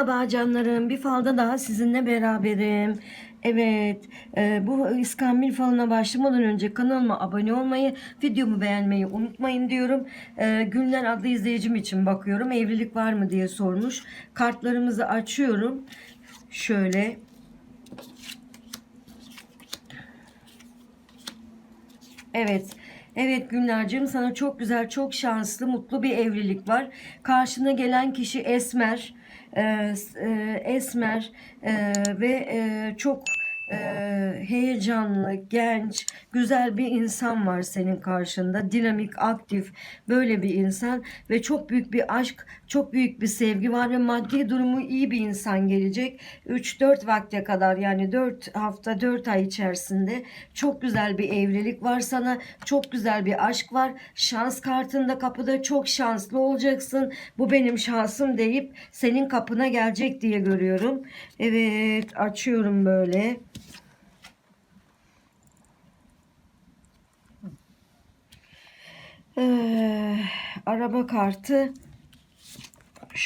Merhaba canlarım. Bir falda daha sizinle beraberim. Evet, e, bu İskambil falına başlamadan önce kanalıma abone olmayı, videomu beğenmeyi unutmayın diyorum. E, Gülner adlı izleyicim için bakıyorum. Evlilik var mı diye sormuş. Kartlarımızı açıyorum. Şöyle. Evet. Evet Gülnar'cığım sana çok güzel, çok şanslı, mutlu bir evlilik var. Karşına gelen kişi Esmer. Ee, e, Esmer e, ve e, çok e, heyecanlı, genç, güzel bir insan var senin karşında. Dinamik, aktif böyle bir insan ve çok büyük bir aşk, çok büyük bir sevgi var ve maddi durumu iyi bir insan gelecek. 3-4 vakte kadar yani 4 hafta 4 ay içerisinde çok güzel bir evlilik var sana. Çok güzel bir aşk var. Şans kartında kapıda çok şanslı olacaksın. Bu benim şansım deyip senin kapına gelecek diye görüyorum. Evet açıyorum böyle. Ee, araba kartı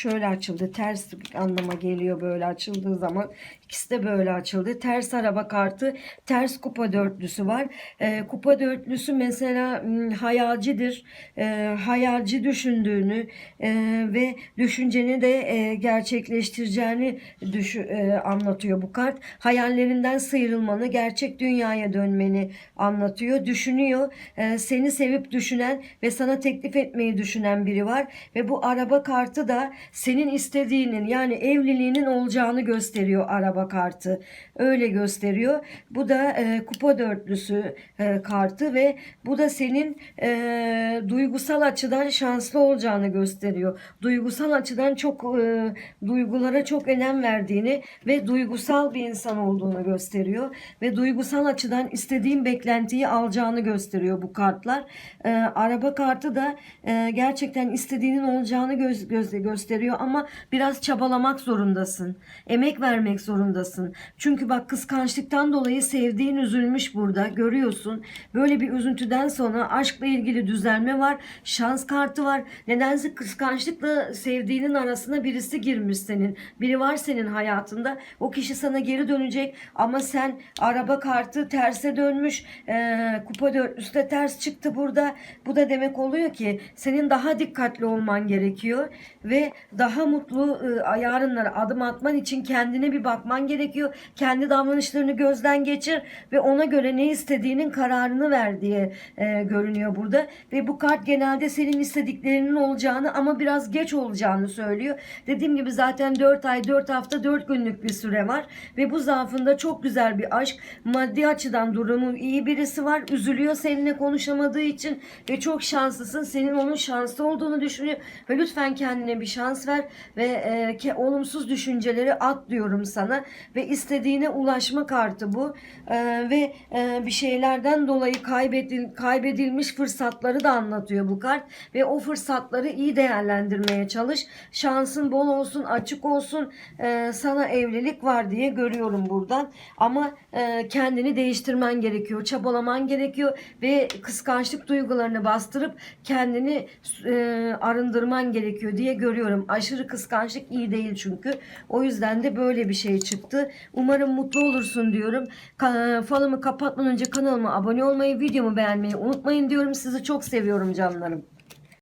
şöyle açıldı. Ters anlama geliyor böyle açıldığı zaman. İkisi de böyle açıldı. Ters araba kartı, ters kupa dörtlüsü var. Ee, kupa dörtlüsü mesela hmm, hayalcidir. Ee, hayalci düşündüğünü e, ve düşünceni de e, gerçekleştireceğini düşü, e, anlatıyor bu kart. Hayallerinden sıyrılmanı, gerçek dünyaya dönmeni anlatıyor. Düşünüyor. Ee, seni sevip düşünen ve sana teklif etmeyi düşünen biri var ve bu araba kartı da senin istediğinin yani evliliğinin olacağını gösteriyor araba kartı. Öyle gösteriyor. Bu da e, kupa dörtlüsü e, kartı ve bu da senin e, duygusal açıdan şanslı olacağını gösteriyor. Duygusal açıdan çok e, duygulara çok önem verdiğini ve duygusal bir insan olduğunu gösteriyor ve duygusal açıdan istediğin beklentiyi alacağını gösteriyor bu kartlar. E, araba kartı da e, gerçekten istediğinin olacağını göz, gözle gösteriyor ama biraz çabalamak zorundasın. Emek vermek zorundasın. Çünkü bak kıskançlıktan dolayı sevdiğin üzülmüş burada görüyorsun. Böyle bir üzüntüden sonra aşkla ilgili düzelme var. Şans kartı var. Nedense kıskançlıkla sevdiğinin arasına birisi girmiş senin. Biri var senin hayatında. O kişi sana geri dönecek ama sen araba kartı terse dönmüş. Ee, kupa de ters çıktı burada. Bu da demek oluyor ki senin daha dikkatli olman gerekiyor ve daha mutlu e, yarınlara adım atman için kendine bir bakman gerekiyor. Kendi davranışlarını gözden geçir ve ona göre ne istediğinin kararını ver diye e, görünüyor burada. Ve bu kart genelde senin istediklerinin olacağını ama biraz geç olacağını söylüyor. Dediğim gibi zaten 4 ay, 4 hafta, 4 günlük bir süre var ve bu zaafında çok güzel bir aşk. Maddi açıdan durumu iyi birisi var. Üzülüyor seninle konuşamadığı için ve çok şanslısın. Senin onun şanslı olduğunu düşünüyor ve lütfen kendine bir şans ver ve e, ke, olumsuz düşünceleri at diyorum sana. Ve istediğine ulaşma kartı bu. E, ve e, bir şeylerden dolayı kaybedil, kaybedilmiş fırsatları da anlatıyor bu kart. Ve o fırsatları iyi değerlendirmeye çalış. Şansın bol olsun açık olsun E, sana evlilik var diye görüyorum buradan. Ama e, kendini değiştirmen gerekiyor çabalaman gerekiyor. Ve kıskançlık duygularını bastırıp kendini e, arındırman gerekiyor diye görüyorum. Aşırı kıskançlık iyi değil çünkü. O yüzden de böyle bir şey çıktı. Umarım mutlu olursun diyorum. Ka- falımı kapatmadan önce kanalıma abone olmayı, videomu beğenmeyi unutmayın diyorum. Sizi çok seviyorum canlarım.